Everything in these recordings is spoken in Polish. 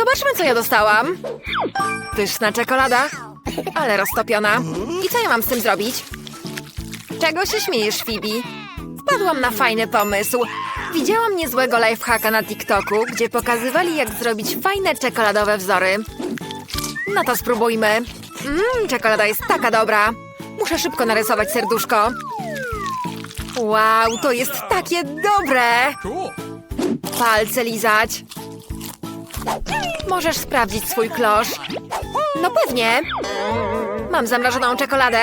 Zobaczmy, co ja dostałam. Pyszna czekolada, ale roztopiona. I co ja mam z tym zrobić? Czego się śmiejesz, Phoebe? Wpadłam na fajny pomysł. Widziałam niezłego lifehacka na TikToku, gdzie pokazywali, jak zrobić fajne czekoladowe wzory. No to spróbujmy. Mmm, czekolada jest taka dobra. Muszę szybko narysować serduszko. Wow, to jest takie dobre! Palce lizać. Możesz sprawdzić swój klosz. No pewnie. Mam zamrożoną czekoladę,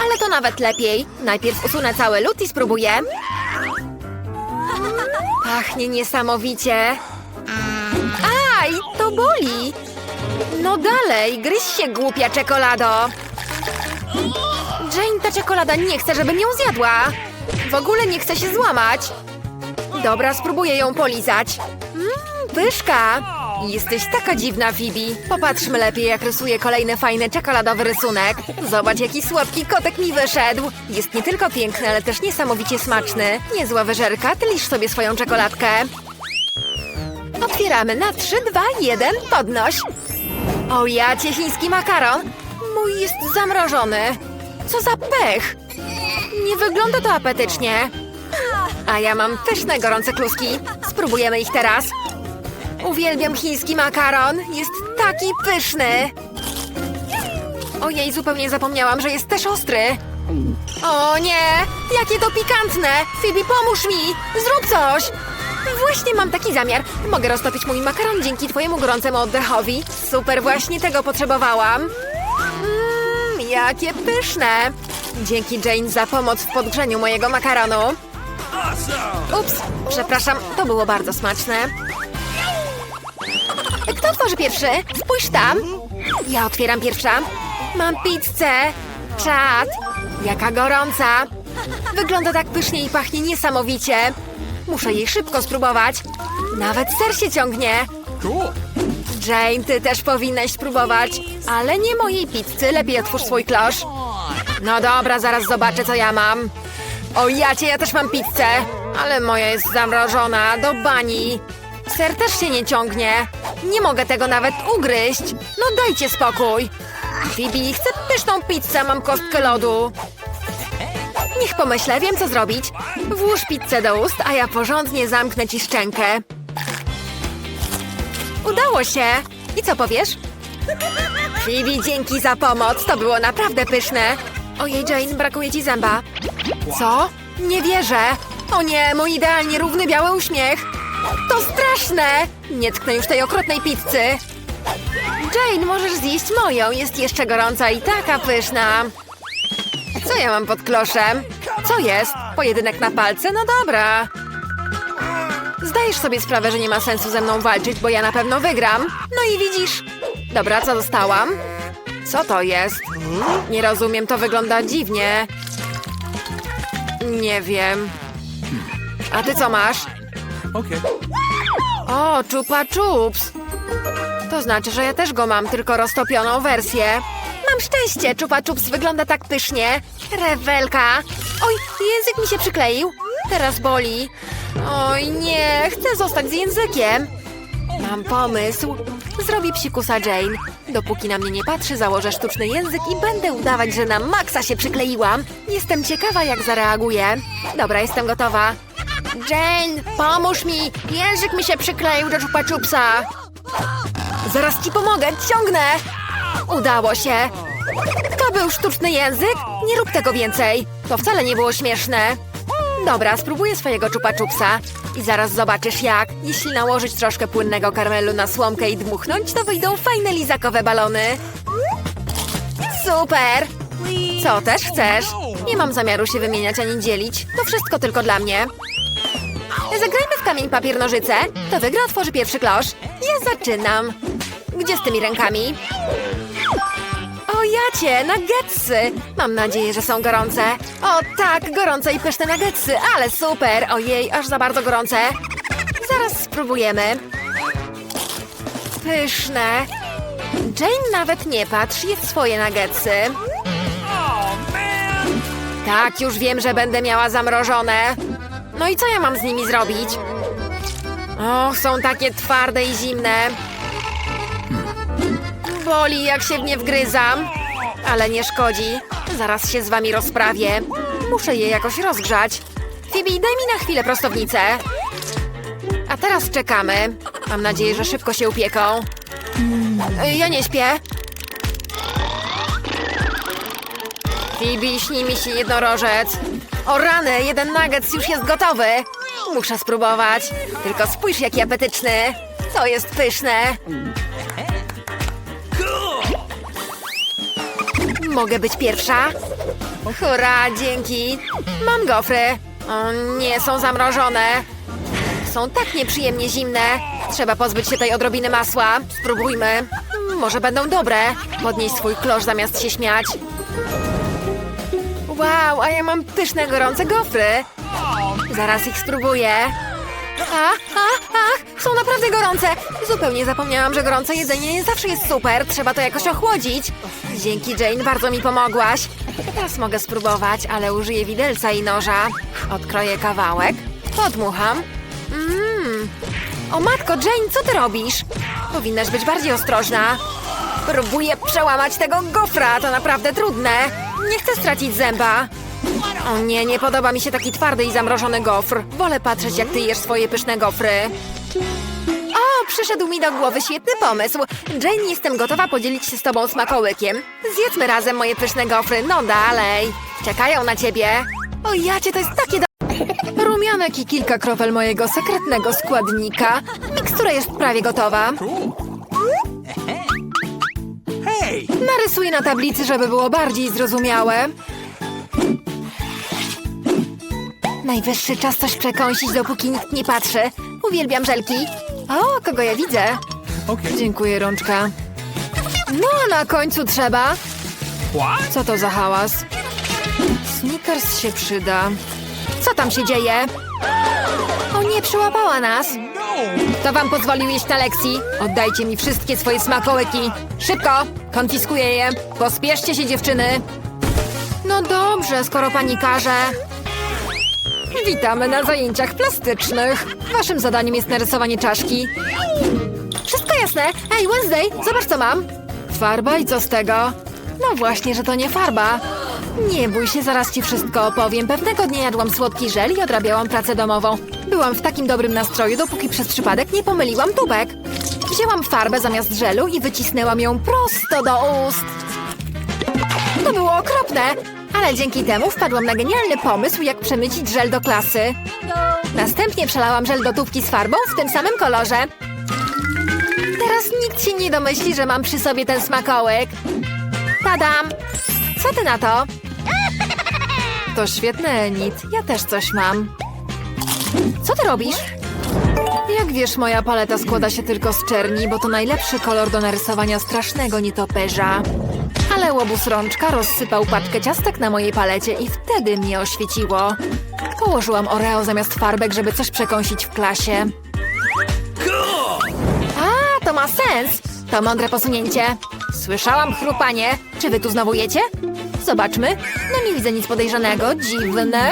ale to nawet lepiej. Najpierw usunę cały lód i spróbuję. Pachnie niesamowicie. Aj, to boli. No dalej, gryź się, głupia czekolado. Jane, ta czekolada nie chce, żebym ją zjadła. W ogóle nie chce się złamać. Dobra, spróbuję ją polizać. Mmm, pyszka. Jesteś taka dziwna, Phoebe. Popatrzmy lepiej, jak rysuje kolejny fajny czekoladowy rysunek. Zobacz, jaki słodki kotek mi wyszedł. Jest nie tylko piękny, ale też niesamowicie smaczny. Niezła wyżerka, ty lisz sobie swoją czekoladkę. Otwieramy na 3, 2, 1, podnoś. O ja chiński makaron. Mój jest zamrożony. Co za pech. Nie wygląda to apetycznie. A ja mam pyszne, gorące kluski. Spróbujemy ich teraz. Uwielbiam chiński makaron. Jest taki pyszny. Ojej, zupełnie zapomniałam, że jest też ostry. O nie! Jakie to pikantne! Phoebe, pomóż mi! Zrób coś! Właśnie mam taki zamiar. Mogę roztopić mój makaron dzięki twojemu gorącemu oddechowi. Super, właśnie tego potrzebowałam. Mmm, jakie pyszne! Dzięki Jane za pomoc w podgrzeniu mojego makaronu. Ups, przepraszam, to było bardzo smaczne. Kto otworzy pierwszy? Spójrz tam. Ja otwieram pierwsza. Mam pizzę. Czad. Jaka gorąca. Wygląda tak pysznie i pachnie niesamowicie. Muszę jej szybko spróbować. Nawet ser się ciągnie. Cool. Jane, ty też powinnaś spróbować. Ale nie mojej pizzy, lepiej otwórz swój klosz. No dobra, zaraz zobaczę, co ja mam. O jacie, ja też mam pizzę. Ale moja jest zamrożona, do bani. Ser też się nie ciągnie. Nie mogę tego nawet ugryźć. No dajcie spokój. Phoebe, chcę pyszną pizzę, mam kostkę lodu. Niech pomyślę, wiem co zrobić. Włóż pizzę do ust, a ja porządnie zamknę ci szczękę. Udało się! I co powiesz? Phoebe, dzięki za pomoc, to było naprawdę pyszne. Ojej, Jane, brakuje ci zęba. Co? Nie wierzę. O nie, mój idealnie równy biały uśmiech. To straszne! Nie tknę już tej okropnej pizzy. Jane, możesz zjeść moją, jest jeszcze gorąca i taka pyszna. Co ja mam pod kloszem? Co jest? Pojedynek na palce? No dobra. Zdajesz sobie sprawę, że nie ma sensu ze mną walczyć, bo ja na pewno wygram. No i widzisz. Dobra, co dostałam? Co to jest? Nie rozumiem, to wygląda dziwnie. Nie wiem. A ty co masz? Okay. O, chupa chups. To znaczy, że ja też go mam, tylko roztopioną wersję. Mam szczęście, chupa chups wygląda tak pysznie. Rewelka. Oj, język mi się przykleił. Teraz boli. Oj, nie, chcę zostać z językiem. Mam pomysł. Zrobię psikusa Jane. Dopóki na mnie nie patrzy, założę sztuczny język i będę udawać, że na maksa się przykleiłam. Jestem ciekawa, jak zareaguje. Dobra, jestem gotowa. Jane, pomóż mi! Język mi się przykleił do czupa czupsa. Zaraz ci pomogę, ciągnę! Udało się. To był sztuczny język? Nie rób tego więcej. To wcale nie było śmieszne. Dobra, spróbuję swojego czupa czupsa. I zaraz zobaczysz jak. Jeśli nałożyć troszkę płynnego karmelu na słomkę i dmuchnąć, to wyjdą fajne lizakowe balony. Super! Co też chcesz? Nie mam zamiaru się wymieniać ani dzielić. To wszystko tylko dla mnie. Zagrajmy w kamień, papier, nożyce. To wygra otworzy pierwszy klosz. Ja zaczynam. Gdzie z tymi rękami? O jacie, nuggetsy! Mam nadzieję, że są gorące. O tak, gorące i pyszne nuggetsy, ale super! Ojej, aż za bardzo gorące. Zaraz spróbujemy. Pyszne. Jane nawet nie patrz, jest swoje nuggetsy. Tak, już wiem, że będę miała zamrożone. No i co ja mam z nimi zrobić? Och, są takie twarde i zimne. Boli, jak się w nie wgryzam. Ale nie szkodzi. Zaraz się z wami rozprawię. Muszę je jakoś rozgrzać. Phoebe, daj mi na chwilę prostownicę. A teraz czekamy. Mam nadzieję, że szybko się upieką. Ja nie śpię. Phoebe, śni mi się jednorożec. O rany, jeden nuggets już jest gotowy. Muszę spróbować. Tylko spójrz, jaki apetyczny. To jest pyszne. Mogę być pierwsza? Hurra, dzięki. Mam gofry. O nie, są zamrożone. Są tak nieprzyjemnie zimne. Trzeba pozbyć się tej odrobiny masła. Spróbujmy. Może będą dobre. Podnieś swój klosz zamiast się śmiać. Wow, a ja mam pyszne, gorące gofry. Zaraz ich spróbuję. A, a, ach, są naprawdę gorące. Zupełnie zapomniałam, że gorące jedzenie nie zawsze jest super. Trzeba to jakoś ochłodzić. Dzięki, Jane, bardzo mi pomogłaś. Teraz mogę spróbować, ale użyję widelca i noża. Odkroję kawałek, podmucham. Mmm. O matko, Jane, co ty robisz? Powinnaś być bardziej ostrożna. Próbuję przełamać tego gofra, to naprawdę trudne. Nie chcę stracić zęba. O nie, nie podoba mi się taki twardy i zamrożony gofr. Wolę patrzeć, jak ty jesz swoje pyszne gofry. O, przyszedł mi do głowy świetny pomysł. Jane, jestem gotowa podzielić się z tobą smakołykiem. Zjedzmy razem moje pyszne gofry. No dalej. Czekają na ciebie. O jacie, to jest takie do... Rumianek i kilka kropel mojego sekretnego składnika. Mikstura jest prawie gotowa. Hey! Narysuję na tablicy, żeby było bardziej zrozumiałe. Najwyższy czas coś przekąsić, dopóki nikt nie patrzy. Uwielbiam żelki. O, kogo ja widzę? Okay. Dziękuję, rączka. No, a na końcu trzeba. What? Co to za hałas? Snickers się przyda. Co tam się dzieje? O nie, przyłapała nas. Kto wam pozwolił jeść na lekcji? Oddajcie mi wszystkie swoje smakołyki. Szybko! Konfiskuję je. Pospieszcie się, dziewczyny. No dobrze, skoro pani każe. Witamy na zajęciach plastycznych. Waszym zadaniem jest narysowanie czaszki. Wszystko jasne. Ej, Wednesday, zobacz co mam. Farba i co z tego? No właśnie, że to nie farba. Nie bój się, zaraz ci wszystko opowiem. Pewnego dnia jadłam słodki żel i odrabiałam pracę domową. Byłam w takim dobrym nastroju, dopóki przez przypadek nie pomyliłam tubek. Wzięłam farbę zamiast żelu i wycisnęłam ją prosto do ust. To było okropne, ale dzięki temu wpadłam na genialny pomysł, jak przemycić żel do klasy. Następnie przelałam żel gotówki z farbą w tym samym kolorze. Teraz nikt się nie domyśli, że mam przy sobie ten smakołyk. Tadam! Co ty na to? To świetne, Enid. Ja też coś mam. Co ty robisz? Jak wiesz, moja paleta składa się tylko z czerni, bo to najlepszy kolor do narysowania strasznego nietoperza. Ale łobuz rączka rozsypał paczkę ciastek na mojej palecie i wtedy mnie oświeciło. Położyłam oreo zamiast farbek, żeby coś przekąsić w klasie. A, to ma sens! To mądre posunięcie. Słyszałam chrupanie. Czy wy tu znowu jecie? Zobaczmy. No nie widzę nic podejrzanego. Dziwne.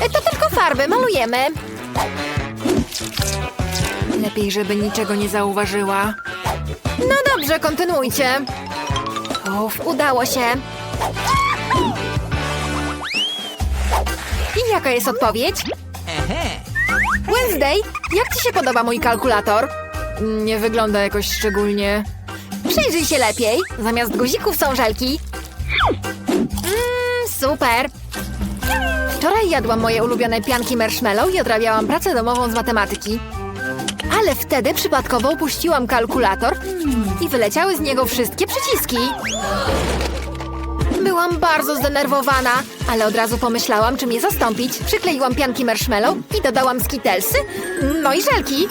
E, To tylko farby, malujemy. Lepiej, żeby niczego nie zauważyła. No dobrze, kontynuujcie. Uf, udało się. I jaka jest odpowiedź? Wednesday, jak ci się podoba mój kalkulator? Nie wygląda jakoś szczególnie. Przyjrzyj się lepiej. Zamiast guzików są żelki. Mmm, super. Wczoraj jadłam moje ulubione pianki marshmallow i odrabiałam pracę domową z matematyki. Ale wtedy przypadkowo opuściłam kalkulator i wyleciały z niego wszystkie przyciski. Byłam bardzo zdenerwowana, ale od razu pomyślałam, czym je zastąpić. Przykleiłam pianki marshmallow i dodałam skitelsy, no i żelki.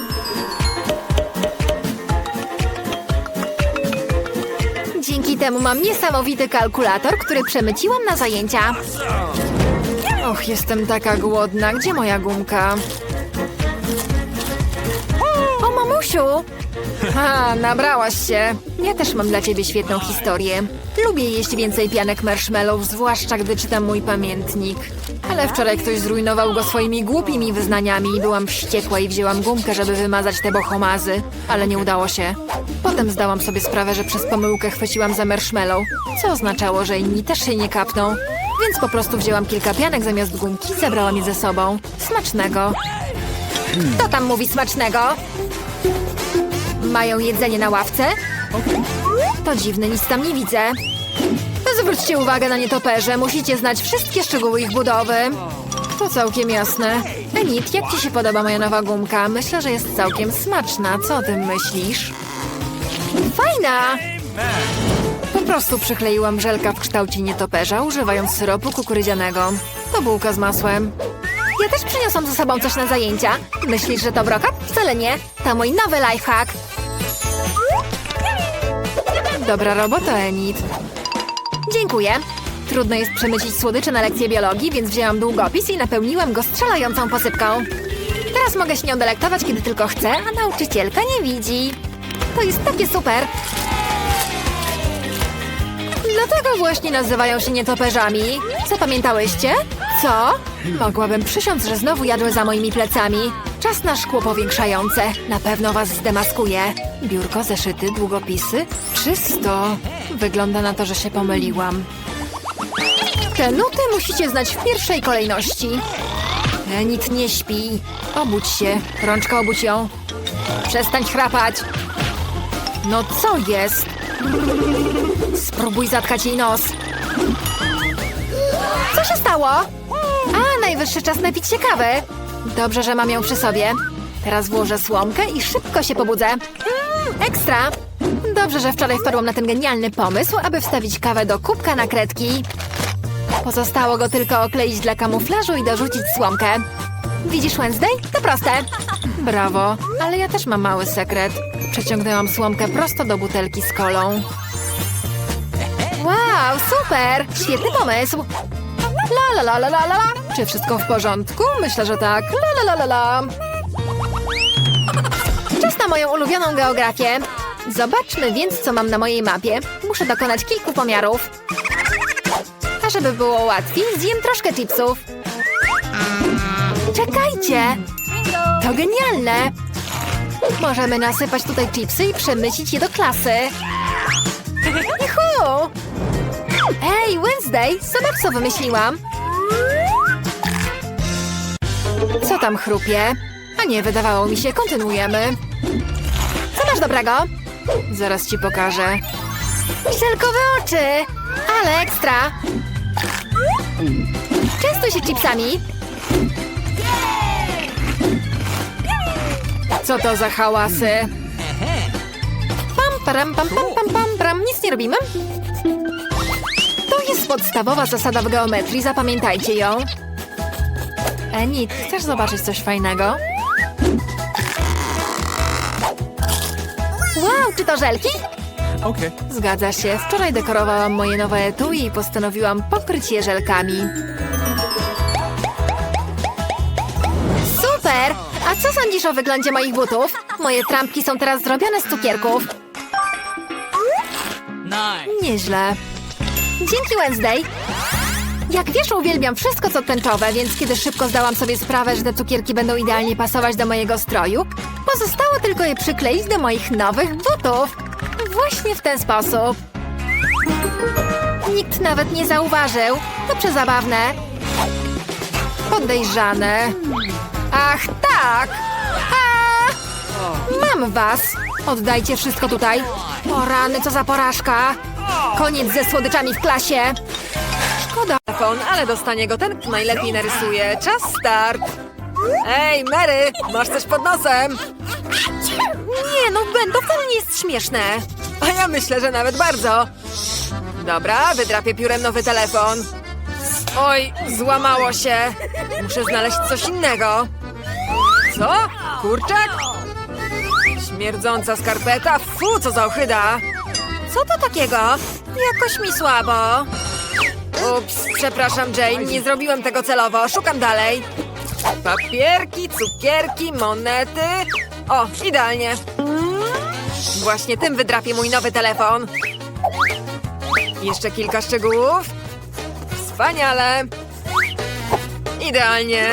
Dzięki temu mam niesamowity kalkulator, który przemyciłam na zajęcia. Och, jestem taka głodna. Gdzie moja gumka? O, mamusiu! Ha, nabrałaś się. Ja też mam dla ciebie świetną historię. Lubię jeść więcej pianek marshmallow, zwłaszcza gdy czytam mój pamiętnik. Ale wczoraj ktoś zrujnował go swoimi głupimi wyznaniami i byłam wściekła i wzięłam gumkę, żeby wymazać te bohomazy. Ale nie udało się. Potem zdałam sobie sprawę, że przez pomyłkę chwyciłam za marshmallow, co oznaczało, że inni też się nie kapną. Więc po prostu wzięłam kilka pianek zamiast gumki i zabrałam je ze sobą. Smacznego. Kto tam mówi smacznego? Mają jedzenie na ławce? To dziwne, nic tam nie widzę. Zwróćcie uwagę na nietoperze, musicie znać wszystkie szczegóły ich budowy. To całkiem jasne. Enid, jak ci się podoba moja nowa gumka? Myślę, że jest całkiem smaczna. Co o tym myślisz? Fajna! Prostu przykleiłam żelka w kształcie nietoperza, używając syropu kukurydzianego. To bułka z masłem. Ja też przyniosłam ze sobą coś na zajęcia. Myślisz, że to brokat? Wcale nie. To mój nowy lifehack. Dobra robota, Enid. Dziękuję. Trudno jest przemycić słodycze na lekcję biologii, więc wzięłam długopis i napełniłam go strzelającą posypką. Teraz mogę się nią delektować, kiedy tylko chcę, a nauczycielka nie widzi. To jest takie super. Dlatego właśnie nazywają się nietoperzami. Zapamiętałyście? Co? Mogłabym przysiąc, że znowu jadły za moimi plecami. Czas na szkło powiększające. Na pewno was zdemaskuje. Biurko, zeszyty, długopisy. Czysto. Wygląda na to, że się pomyliłam. Te nuty musicie znać w pierwszej kolejności. Enit nie śpi. Obudź się. Rączka obudź ją. Przestań chrapać. No co jest? Spróbuj zatkać jej nos. Co się stało? A, najwyższy czas napić się kawy. Dobrze, że mam ją przy sobie. Teraz włożę słomkę i szybko się pobudzę. Ekstra! Dobrze, że wczoraj wpadłam na ten genialny pomysł, aby wstawić kawę do kubka na kredki. Pozostało go tylko okleić dla kamuflażu i dorzucić słomkę. Widzisz Wednesday? To proste. Brawo, ale ja też mam mały sekret. Przeciągnęłam słomkę prosto do butelki z kolą. Wow, super! Świetny pomysł! La la la la la la. Czy wszystko w porządku? Myślę, że tak. La la la la la. Czas na moją ulubioną geografię. Zobaczmy więc, co mam na mojej mapie. Muszę dokonać kilku pomiarów. A żeby było łatwiej, zjem troszkę chipsów. Czekajcie! To genialne! Możemy nasypać tutaj chipsy i przemycić je do klasy. Juhu! Ej, Wednesday, zobacz co wymyśliłam. Co tam chrupie? A nie, wydawało mi się, kontynuujemy. Co masz dobrego? Zaraz ci pokażę. Żelkowe oczy! Ale ekstra! Częstuj się chipsami. Co to za hałasy? Pam, param, pam, pam, pam, pam, pam. Nic nie robimy? To jest podstawowa zasada w geometrii, zapamiętajcie ją. Enid, chcesz zobaczyć coś fajnego? Wow, czy to żelki? Okay. Zgadza się. Wczoraj dekorowałam moje nowe etui i postanowiłam pokryć je żelkami. Co sądzisz o wyglądzie moich butów? Moje trampki są teraz zrobione z cukierków. Nieźle. Dzięki Wednesday. Jak wiesz, uwielbiam wszystko co tęczowe, więc kiedy szybko zdałam sobie sprawę, że te cukierki będą idealnie pasować do mojego stroju, pozostało tylko je przykleić do moich nowych butów. Właśnie w ten sposób. Nikt nawet nie zauważył. To przezabawne. Podejrzane. Ach, tak! A! Mam was! Oddajcie wszystko tutaj. O rany, co za porażka! Koniec ze słodyczami w klasie! Szkoda, ale dostanie go ten, kto najlepiej narysuje. Czas start! Ej, Mary, masz coś pod nosem? Nie, no to wcale nie jest śmieszne. A ja myślę, że nawet bardzo. Dobra, wydrapię piórem nowy telefon. Oj, złamało się. Muszę znaleźć coś innego. Co? Kurczak? Śmierdząca skarpeta? Fu, co za ochyda! Co to takiego? Jakoś mi słabo. Ups, przepraszam Jane, nie zrobiłem tego celowo. Szukam dalej. Papierki, cukierki, monety. O, idealnie. Właśnie tym wydrapię mój nowy telefon. Jeszcze kilka szczegółów. Wspaniale. Idealnie.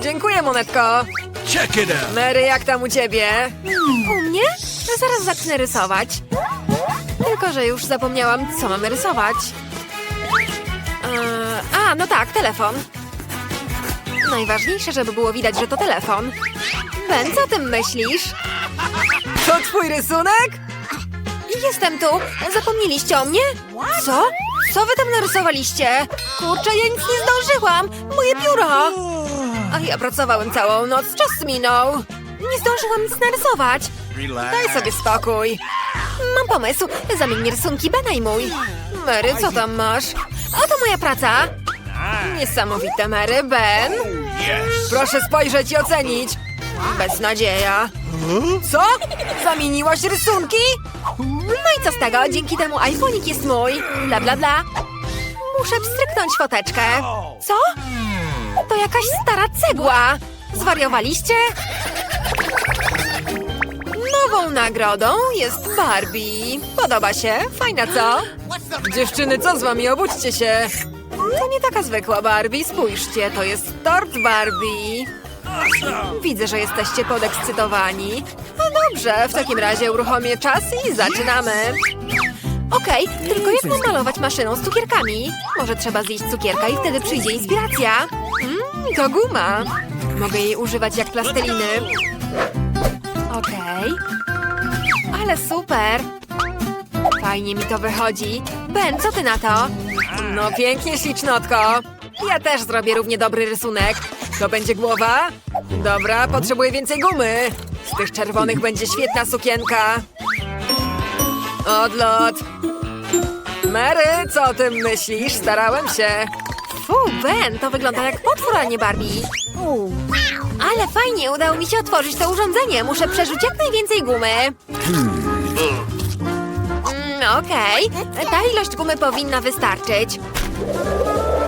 Dziękuję, monetko. Check it out. Mary, jak tam u ciebie? U mnie? No zaraz zacznę rysować. Tylko, że już zapomniałam, co mamy rysować. Eee, a, no tak, telefon. Najważniejsze, żeby było widać, że to telefon. Ben, co o tym myślisz? To twój rysunek? Jestem tu. Zapomnieliście o mnie? Co? Co wy tam narysowaliście? Kurczę, ja nic nie zdążyłam. Moje biuro. A ja pracowałem całą noc, czas minął. Nie zdążyłam nic narysować. Daj sobie spokój. Mam pomysł. Zamień rysunki Bena i mój. Mary, co tam masz? Oto moja praca. Niesamowite, Mary. Ben? Yes. Proszę spojrzeć i ocenić. Beznadzieja. Co? Zamieniłaś rysunki? No i co z tego? Dzięki temu iPhone'ik jest mój. Bla, bla, bla. Muszę wstryknąć foteczkę. Co? To jakaś stara cegła. Zwariowaliście? Nową nagrodą jest Barbie. Podoba się? Fajna, co? Dziewczyny, co z wami? Obudźcie się. To nie taka zwykła Barbie. Spójrzcie, to jest tort Barbie. Widzę, że jesteście podekscytowani. No dobrze, w takim razie uruchomię czas i zaczynamy. Okej, tylko jak mam malować maszyną z cukierkami? Może trzeba zjeść cukierka i wtedy przyjdzie inspiracja. Mmm, to guma. Mogę jej używać jak plasteliny. Okej. Ale super. Fajnie mi to wychodzi. Ben, co ty na to? No pięknie, ślicznotko. Ja też zrobię równie dobry rysunek. To będzie głowa? Dobra, potrzebuję więcej gumy. Z tych czerwonych będzie świetna sukienka. Odlot. Mary, co o tym myślisz? Starałem się. Fu, Ben, to wygląda jak potwór, a nie Barbie. Ale fajnie, udało mi się otworzyć to urządzenie. Muszę przerzuć jak najwięcej gumy. Mm, Okej, ta ilość gumy powinna wystarczyć.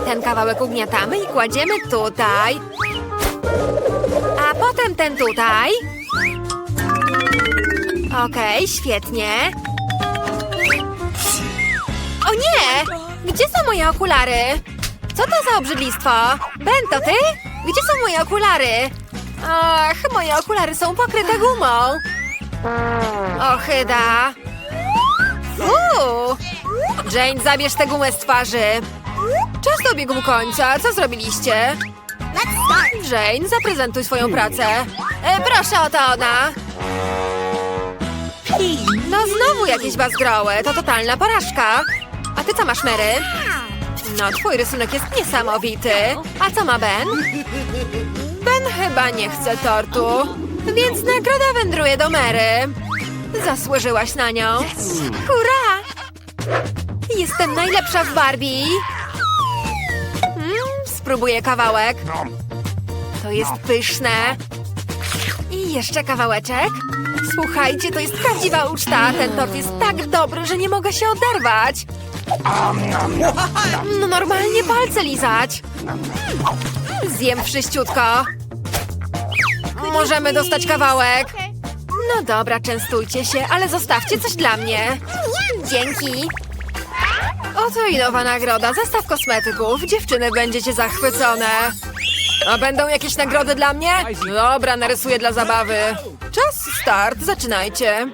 Ten kawałek ugniatamy i kładziemy tutaj. A potem ten tutaj. Okej, świetnie. O nie! Gdzie są moje okulary? Co to za obrzydlistwo? Ben, to ty? Gdzie są moje okulary? Ach, moje okulary są pokryte gumą. Ochyda. Uuu. Jane, zabierz tę gumę z twarzy. Czas dobiegł końca. Co zrobiliście? Jane, zaprezentuj swoją pracę. E, proszę, oto ona. No znowu jakieś bazgroły. To totalna porażka. A ty co masz, Mary? No, twój rysunek jest niesamowity. A co ma Ben? Ben chyba nie chce tortu, więc nagroda wędruje do Mary. Zasłużyłaś na nią. Hurra! Jestem najlepsza w Barbie. Mm, spróbuję kawałek. To jest pyszne. I jeszcze kawałeczek. Słuchajcie, to jest prawdziwa uczta. Ten tort jest tak dobry, że nie mogę się oderwać. No normalnie palce lizać. Zjem wszyściutko. Możemy dostać kawałek. No dobra, częstujcie się, ale zostawcie coś dla mnie. Dzięki. Oto i nowa nagroda. Zestaw kosmetyków. Dziewczyny, będziecie zachwycone. A będą jakieś nagrody dla mnie? Dobra, narysuję dla zabawy. Czas start, zaczynajcie.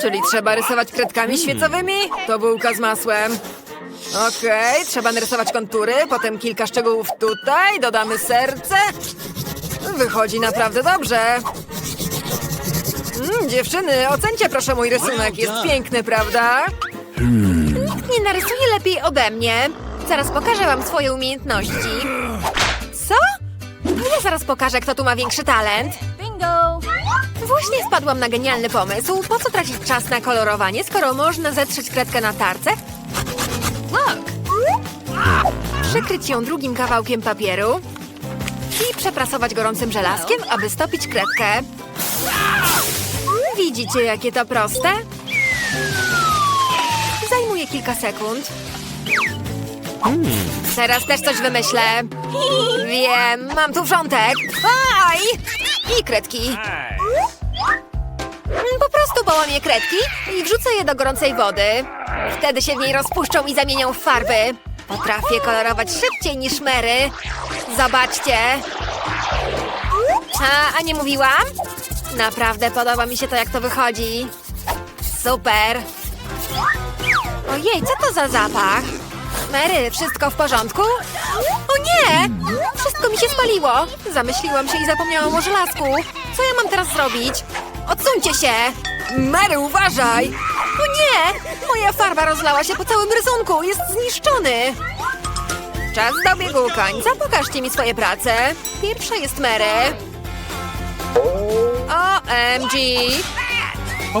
Czyli trzeba rysować kredkami świecowymi? To bułka z masłem. Okej, trzeba narysować kontury, potem kilka szczegółów tutaj, dodamy serce. Wychodzi naprawdę dobrze. Mm, dziewczyny, ocencie proszę mój rysunek, jest piękny, prawda? Nikt nie narysuje lepiej ode mnie. Zaraz pokażę wam swoje umiejętności. Co? To ja zaraz pokażę, kto tu ma większy talent. Bingo! Właśnie wpadłam na genialny pomysł. Po co tracić czas na kolorowanie, skoro można zetrzeć kredkę na tarce? Look! Przykryć ją drugim kawałkiem papieru i przeprasować gorącym żelazkiem, aby stopić kredkę. Widzicie, jakie to proste? Zajmuje kilka sekund. Teraz też coś wymyślę. Wiem, mam tu wrzątek. Aj! I kredki. Po prostu połamię kredki i wrzucę je do gorącej wody. Wtedy się w niej rozpuszczą i zamienią w farby. Potrafię kolorować szybciej niż Mary. Zobaczcie. A, a nie mówiłam? Naprawdę podoba mi się to, jak to wychodzi. Super. Ojej, co to za zapach? Mary, wszystko w porządku? O nie! Wszystko mi się spaliło. Zamyśliłam się i zapomniałam o żelazku. Co ja mam teraz zrobić? Odsuńcie się! Mary, uważaj! O nie! Moja farba rozlała się po całym rysunku. Jest zniszczony. Czas dobiegł końca. Pokażcie mi swoje prace. Pierwsza jest Mary. OMG!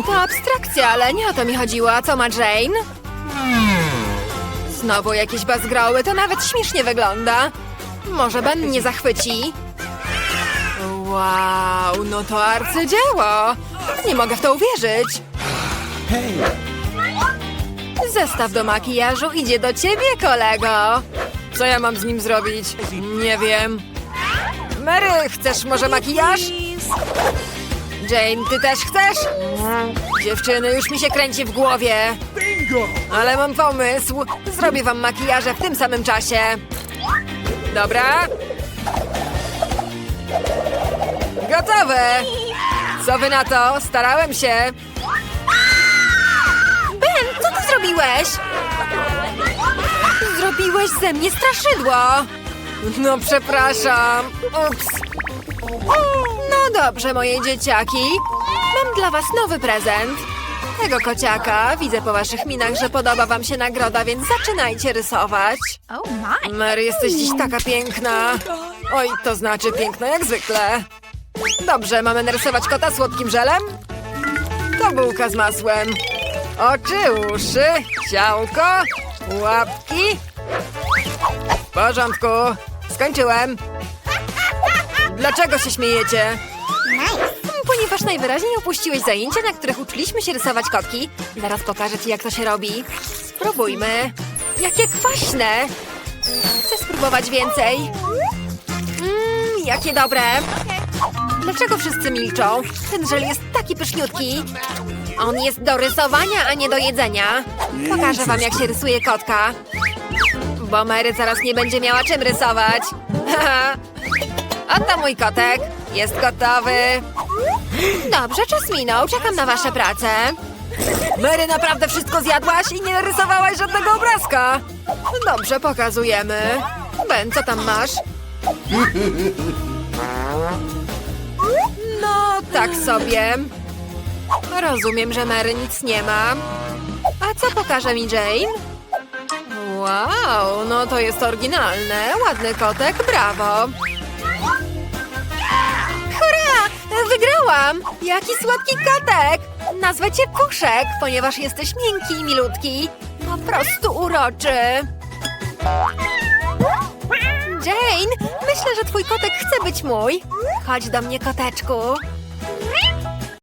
To abstrakcja, ale nie o to mi chodziło. A co ma Jane? Znowu jakieś bazgroły, to nawet śmiesznie wygląda. Może Ben nie zachwyci? Wow, no to arcydzieło! Nie mogę w to uwierzyć. Zestaw do makijażu idzie do ciebie, kolego. Co ja mam z nim zrobić? Nie wiem. Mary, chcesz może makijaż? Jane, ty też chcesz? Dziewczyny, już mi się kręci w głowie. Bingo! Ale mam pomysł. Zrobię wam makijaże w tym samym czasie. Dobra? Gotowe! Co wy na to? Starałem się. Ben, co ty zrobiłeś? Zrobiłeś ze mnie straszydło. No przepraszam. Ups. No dobrze, moje dzieciaki. Mam dla was nowy prezent. Tego kociaka. Widzę po waszych minach, że podoba wam się nagroda, więc zaczynajcie rysować. Oh. Mary, jesteś dziś taka piękna. Oj, to znaczy piękna jak zwykle. Dobrze, mamy narysować kota słodkim żelem? To bułka z masłem. Oczy, uszy, ciałko, łapki. W porządku. Skończyłem. Dlaczego się śmiejecie? Ponieważ najwyraźniej opuściłeś zajęcia, na których uczyliśmy się rysować kotki. Zaraz pokażę ci, jak to się robi. Spróbujmy. Jakie kwaśne! Chcę spróbować więcej. Mmm, jakie dobre. Dlaczego wszyscy milczą? Ten żel jest taki pyszniutki. On jest do rysowania, a nie do jedzenia. Pokażę wam, jak się rysuje kotka. Bo Mary zaraz nie będzie miała czym rysować. Oto mój kotek. Jest gotowy. Dobrze, czas minął. Czekam na wasze prace. Mary, naprawdę wszystko zjadłaś i nie rysowałaś żadnego obrazka. Dobrze, pokazujemy. Ben, co tam masz? No, tak sobie. Rozumiem, że Mary nic nie ma. A co pokaże mi Jane? Wow, no to jest oryginalne. Ładny kotek, brawo. Hurra! Wygrałam! Jaki słodki kotek! Nazwę cię Puszek, ponieważ jesteś miękki i milutki. Po prostu uroczy. Jane, myślę, że twój kotek chce być mój. Chodź do mnie, koteczku.